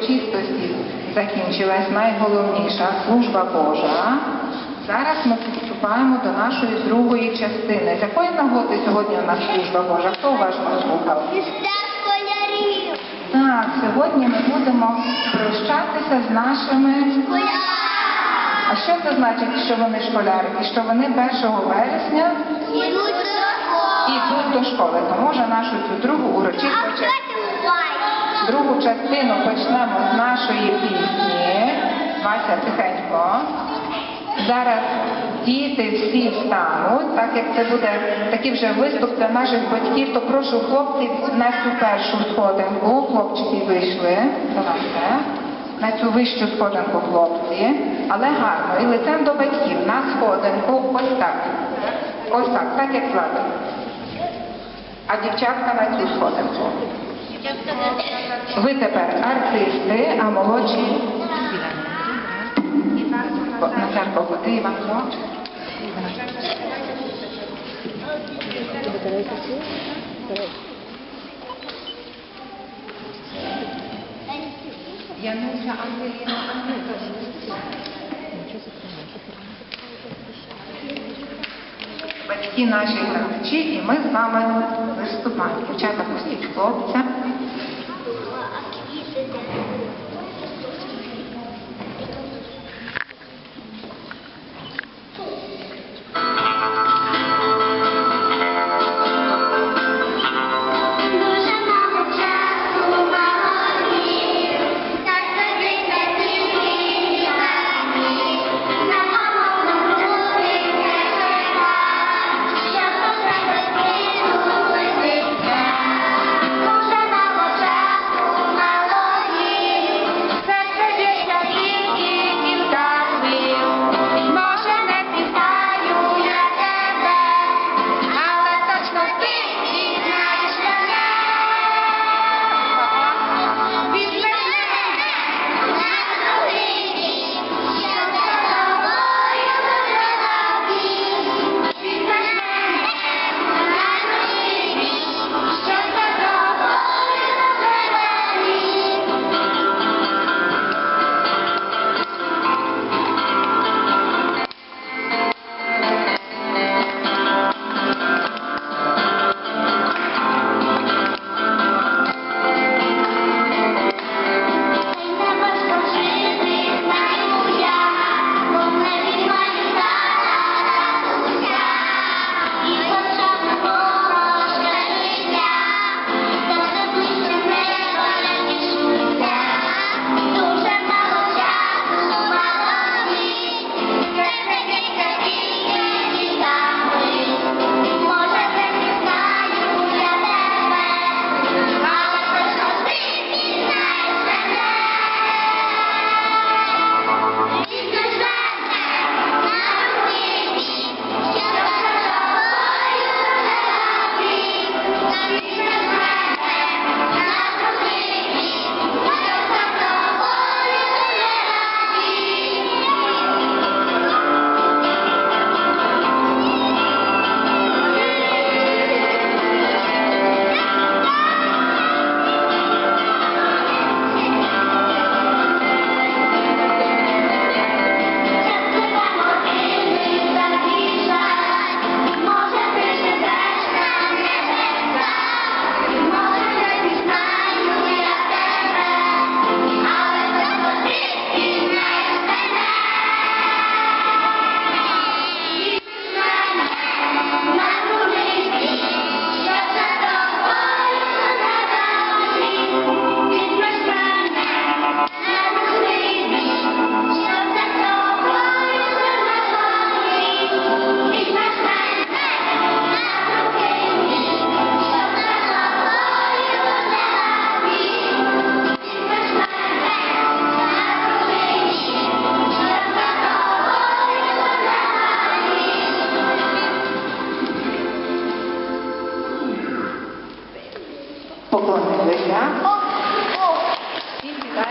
урочистості закінчилась найголовніша служба Божа. Зараз ми приступаємо до нашої другої частини. З якої нагоди сьогодні у нас служба Божа? Хто уважно слухав? Школярів. Так, сьогодні ми будемо прощатися з нашими. А що це значить, що вони школярики? Що вони 1 вересня Ідуть до школи. йдуть до школи. Тому вже нашу цю другу урочисту А частину. Другу частину почнемо з нашої пісні. Вася, тихенько. Зараз діти всі встануть, так як це буде такий вже виступ для наших батьків, то прошу хлопців на цю першу сходинку. Хлопчики вийшли. Давайте. На цю вищу сходинку хлопці. Але гарно. І лицем до батьків. На сходинку. Ось так. Ось так, так як звати. А дівчатка на цю сходинку. Ви тепер артисти, а молодші. Назарко, ходи, Іванко. Януся, Ангеліна. Батьки наші глядачі, і ми з вами виступаємо. Дівчата, пустіть хлопця.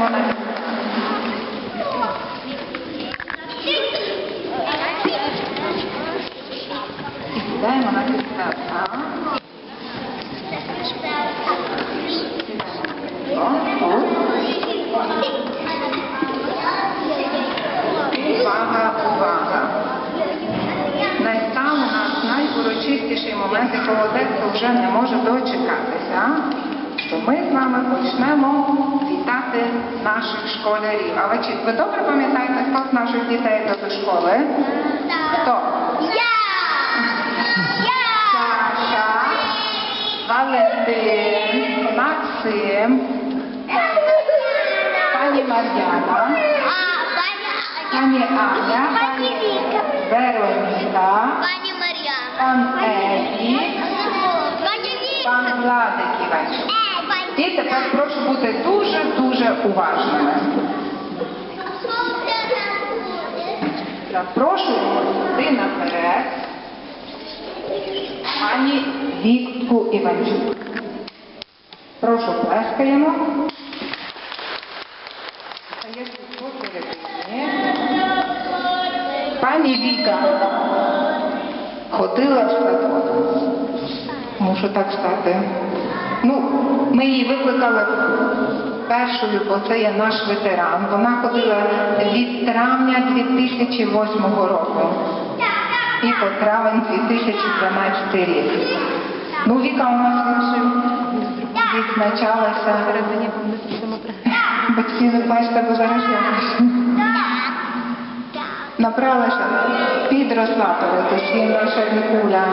moment. Наших дітей йде до школи? Хто? Я! Я! Саша, Валентин, Максим, пані Мар'яна, пані Аня, Пані Віка. Вероніка, Пані Мар'яна. пан Еді, пан Владик пані І тепер прошу бути дуже-дуже уважними. Запрошуємо сюди наперед пані Вікту Іванчук. Прошу плескаємо. Пані Віка ходила в. Мушу так стати. Ну, ми її викликали першою, бо це є наш ветеран. Вона ходила від травня 2008 року і по травень 2012 рік. Ну, Віка у нас відзначалася. Батьки не плачте, бо зараз я набралася, підросла перед усім наша Вікуля,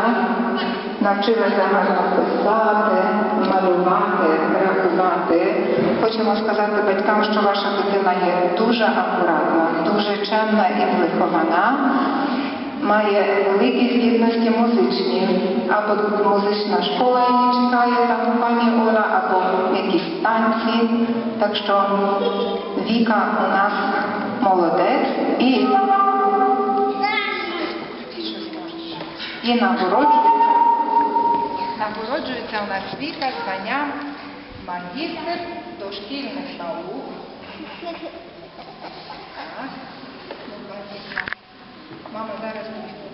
навчилася гарно писати, малювати, рахувати. Хочемо сказати батькам, що ваша дитина є дуже акуратна, дуже чемна і вихована. Має великі здібності музичні, або музична школа її чекає там пані Оля, або якісь танці. Так що Віка у нас молодець і, і нагороджується. Нагороджується у нас Віка званням магістр дошкільних наук. Ну, Мама зараз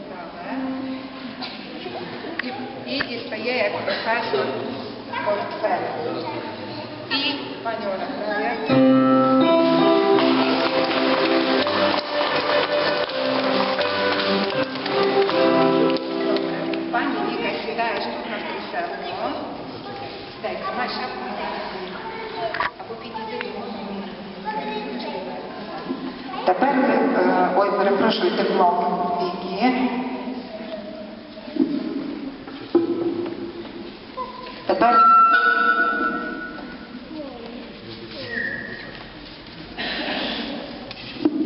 поправе. І, і дістає як професор портфель. І пані Оля Шапку. Або підійди до. Тепер, е, ой, перепрошую, диплом Вікі. Тепер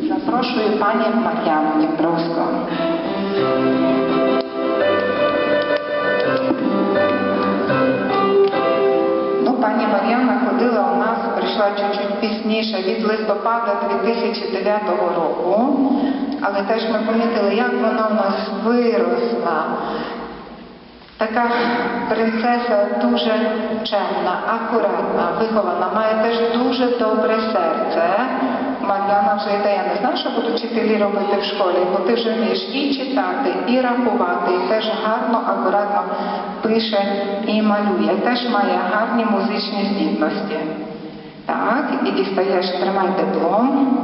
запрошую пані Мар'яну Дніпровську. Пізніше від листопада 2009 року, але теж ми помітили, як вона у нас виросла. Така принцеса дуже чемна, акуратна, вихована, має теж дуже добре серце. Мар'яна вже йде, я не знаю, що будуть вчителі робити в школі, бо ти вже вмієш і читати, і рахувати, і теж гарно, акуратно пише і малює. Теж має гарні музичні здібності. Так, і дістаєш, тримай диплом.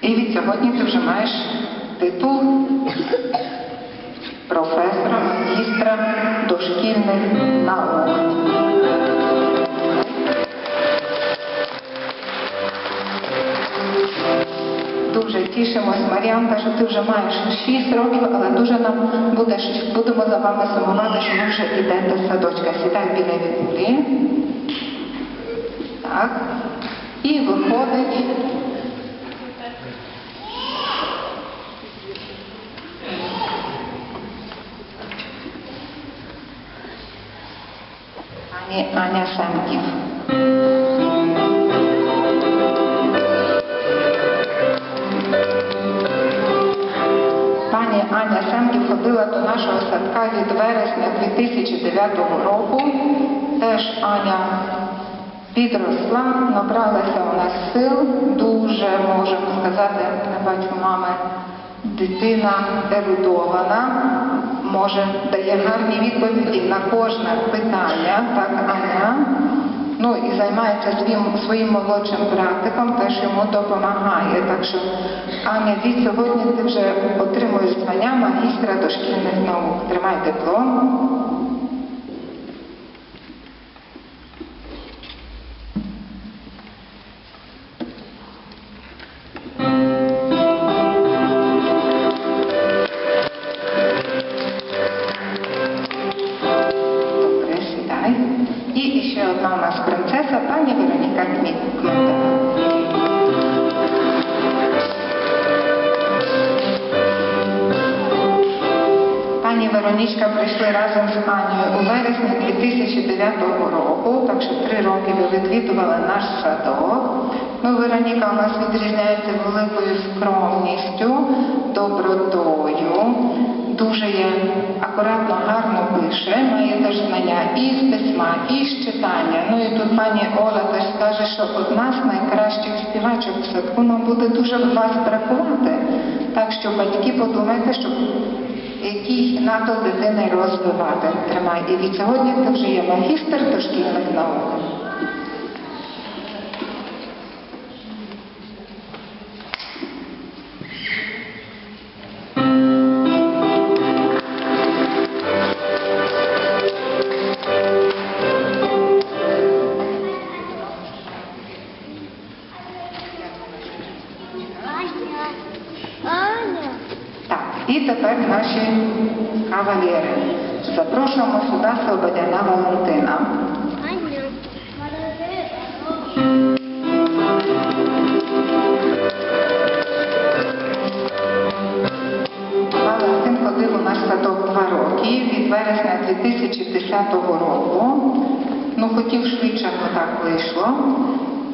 І від сьогодні ти вже маєш титул професора, магістра дошкільних наук. Дуже тішимось, Мар'янка, що ти вже маєш 6 років, але дуже нам будеш, будемо за вами сумувати, що ви вже йдете з садочка. Сідай біля вікулі. Так. І виходить. Аня Семків. Садка від вересня 2009 року. Теж Аня підросла, набралася у нас сил, дуже, можемо сказати, не бачу мами, дитина ерудована, може, дає гарні відповіді на кожне питання, так, Аня. Ну і займається своїм, своїм молодшим братиком, теж йому допомагає. Так що, Аня, від сьогодні ти вже отримуєш звання магістра дошкільних наук. Тримай диплом. Веронічка прийшли разом з Анією у вересні 2009 року, так що три роки ви відвідували наш садок. Ну, Вероніка у нас відрізняється великою скромністю, добротою, дуже є акуратно, гарно пише, має теж знання і з письма, і з читання. Ну і тут пані Оля теж скаже, що одна з найкращих співачок в садку нам буде дуже вас бракувати. Так що батьки подумайте, щоб НАТО дитини розвивати. Тримай. І від сьогодні ти вже є магістр дошкільних наук. 2010 року. Ну, хотів швидше, але так вийшло.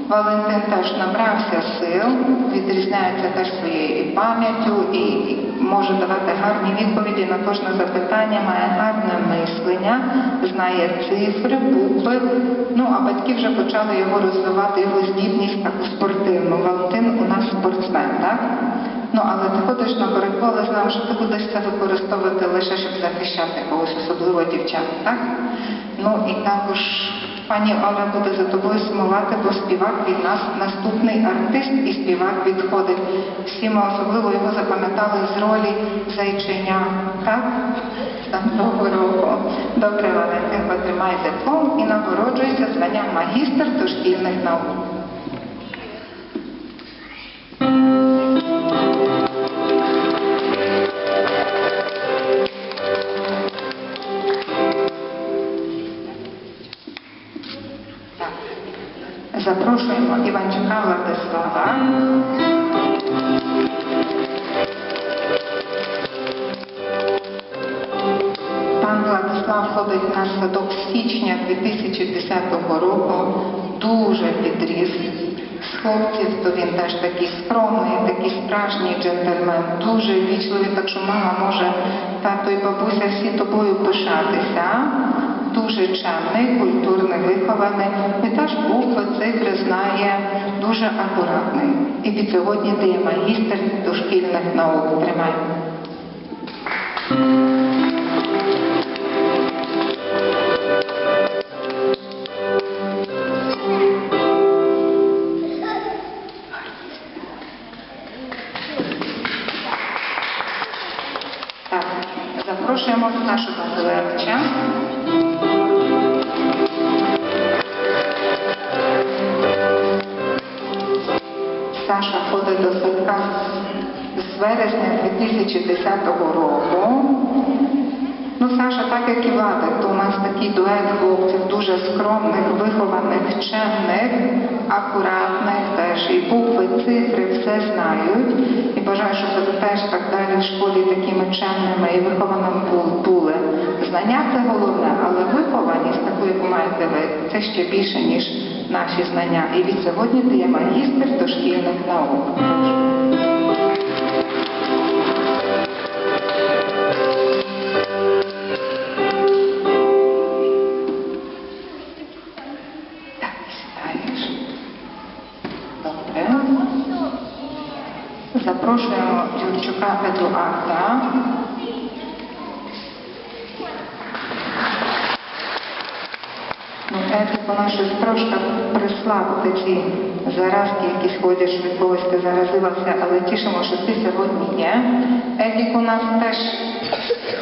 Валентин теж набрався сил, відрізняється теж своєю і пам'яттю, і може давати гарні відповіді на кожне запитання, має гарне мислення, знає цифри, букви. Ну, а батьки вже почали його розвивати, його здібність таку спортивну. Валентин у нас спортсмен, так? Ну, але ти ходиш на боротьбу, але знав, що ти будеш це використовувати лише, щоб захищати когось, особливо дівчат, так? Ну і також пані Оля буде за тобою сумувати, бо співак від нас наступний артист і співак відходить. Всі ми особливо його запам'ятали з ролі зайчиня, так? Того року. Добре, Валентин, потримай диплом і нагороджується званням магістр дошкільних наук. Запрошуємо Іванчука Владислава. Пан Владислав ходить в наш садок з січня 2010 року. Дуже підріс. З хлопців, то він теж такий скромний, такий справжній джентльмен, дуже вічливий, так що мама може, тато і бабуся всі тобою пишатися. Дуже чемний, культурний, вихований. Теж букви, цифри знає, дуже акуратний. І від сьогодні ти є магістр дошкільних наук. Тримай. Вересня 2010 року. Ну, Саша, так як і Владик, то у нас такий дует хлопців дуже скромних, вихованих, чемних, акуратних теж. І букви, цифри все знають. І бажаю, щоб ви теж так далі в школі такими чемними і вихованими були. Знання це головне, але вихованість, таку, яку маєте ви, це ще більше, ніж наші знання. І від сьогодні ти є магістр дошкільних наук. Вона щось трошки прислабити ці заразки, які ходять, що від когось ти заразилася, але тішимо, що ти сьогодні є. Едік у нас теж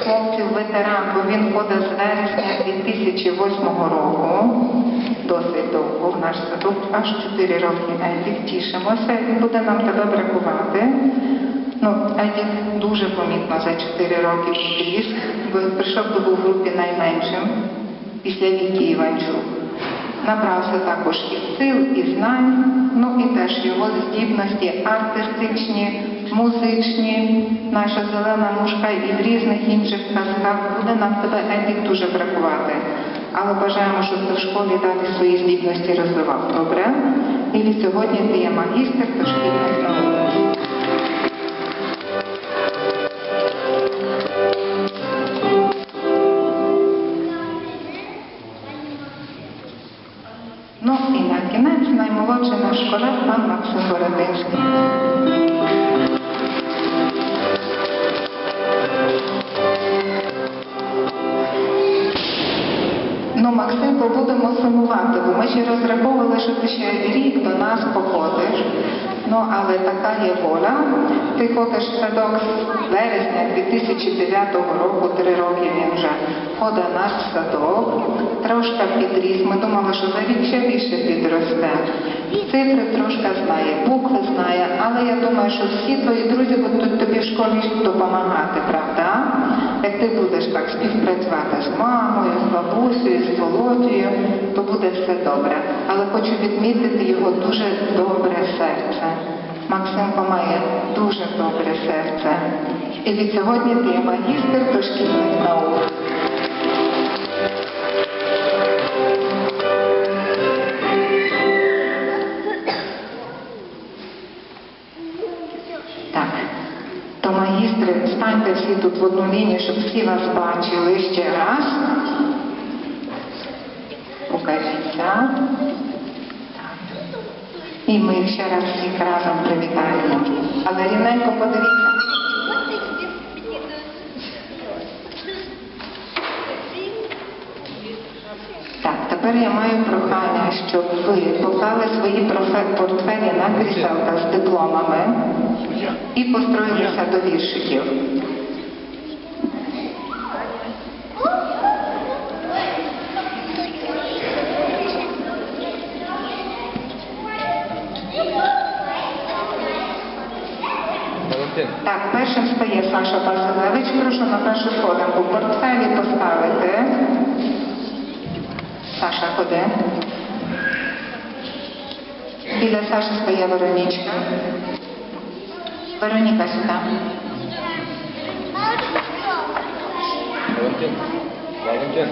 хлопців ветеран, бо він ходить з вересня 2008 року. Досить довго в наш садок, аж 4 роки Едік. Тішимося, він буде нам тебе бракувати. Ну, Едік дуже помітно за 4 роки підріс, бо прийшов до був групі найменшим після Віки Іванчук. Набрався також і сил, і знань, ну і теж його здібності артистичні, музичні, наша зелена мушка і в різних інших казках буде нам тебе Едік дуже бракувати. Але бажаємо, щоб ти в школі дати свої здібності розвивав. Добре? І сьогодні ти є магістр дошкільних наук. Ну і на кінець наймолодший наш колег пан Максим Бородинський. Ну, Максимко, будемо сумувати, бо ми ще розраховували, що ти ще рік до нас походиш. Ну, але така є воля. Ти ходиш в садок з вересня 2009 року, три роки він вже ходить наш садок, трошки підріс. Ми думали, що за рік ще більше підросте. Цифри трошки знає, букви знає, але я думаю, що всі твої друзі будуть тобі в школі допомагати, правда? Як ти будеш так співпрацювати з мамою, з бабусею, з Володією, то буде все добре. Але хочу відмітити його дуже добре серце. Максимко має дуже добре серце. І від сьогодні ти є магістр дошкільних наук. Магістри, всі тут в одну лінію, щоб всі вас бачили ще раз. Покажіться. І ми ще раз всіх разом привітаємо. Але рівненько подивіться. Тепер я маю прохання, щоб ви поклали свої портфелі на кріселка з дипломами і построїлися до віршиків. Так, першим стає Саша Базилевич. Прошу на першу сходинку портфелі поставити. Саша, ходи. Біля Саші стає Веронічка. Вероніка сюди. Валентин, Валентин.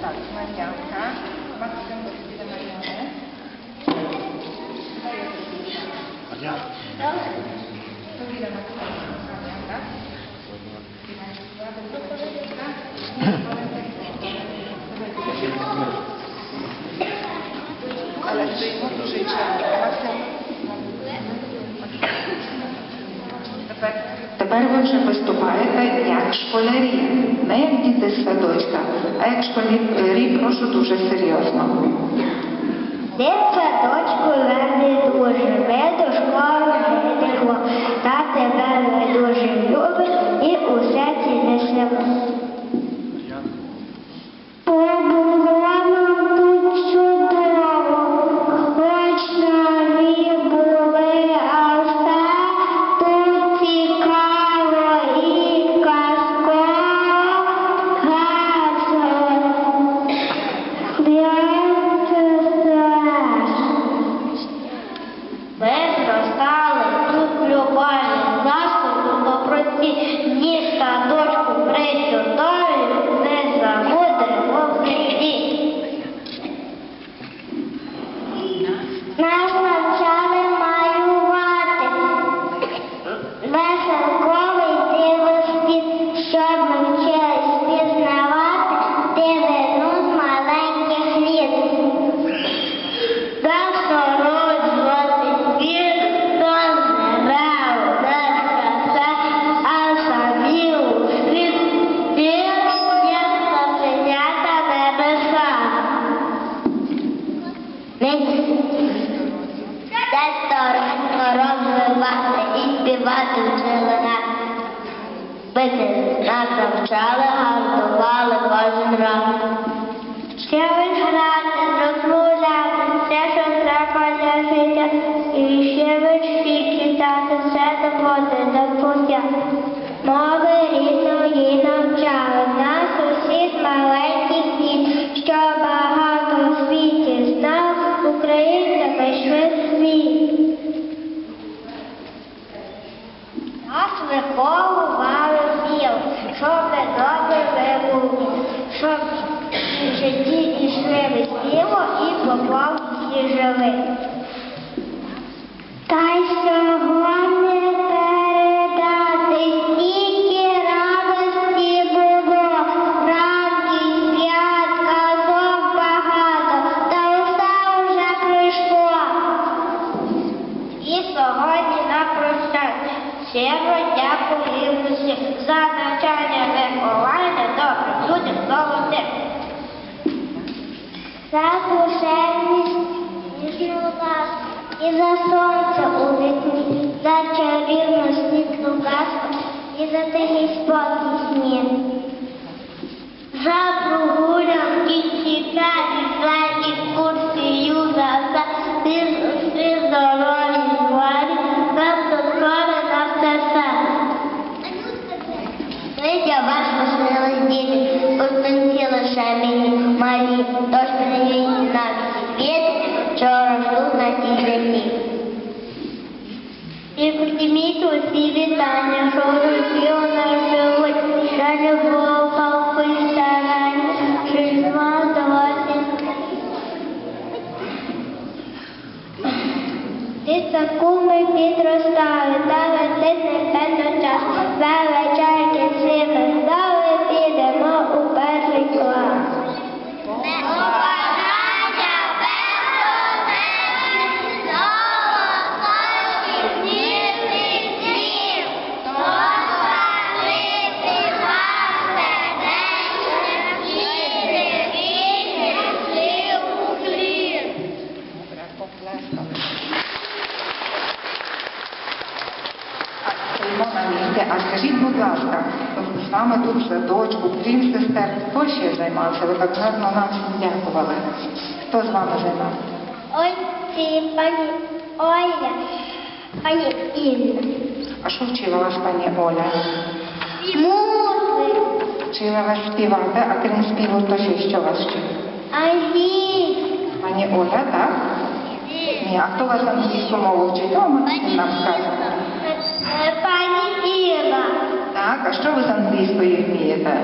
Так, Мар'янка. Максим біля Мар'яни. Хто біля Максима? Мар'янка. Але стоїмо дуже чемно. Максим. Тепер, тепер ви вже виступаєте як школярі, не як діти з садочка, а як школярі, прошу дуже серйозно. Де в садочку не дуже, ми до школи йдемо, та тебе не дуже любить і усе ці несемо. Співати вчили нас. Бити нас навчали, гартували кожен раз. Щоб в житті йшли весело і попав всі жили. Та й за тихий спокій сні. За прогулянки цікаві, ми підростали, крім сестер, хто ще займався? Ви так гарно нам дякували. Хто з вами займався? Ой, ці пані Оля, пані Інна. А що вчила вас пані Оля? Музик, Вчила вас співати, а крім співу, то ще що вас вчила? англійська, Пані Оля, так? Ні, а хто вас англійську мову вчить? О, Максим нам скаже. е, пані Іва. Так, а що ви з англійської вмієте?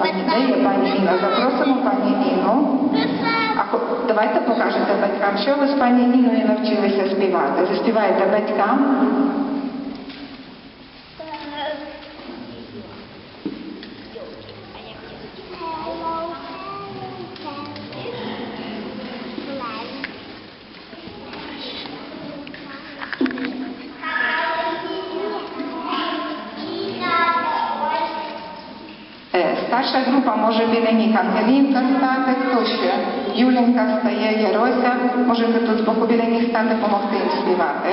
Пані, де пані Інна? Запросимо пані Інну. А давайте покажете батькам, що ви з пані Інною навчилися співати. Заспіваєте батькам? Може біля них Ангелінка стати, хто ще? Юленька стає, Ярося. Можете тут з боку біля них стати, допомогти їм співати.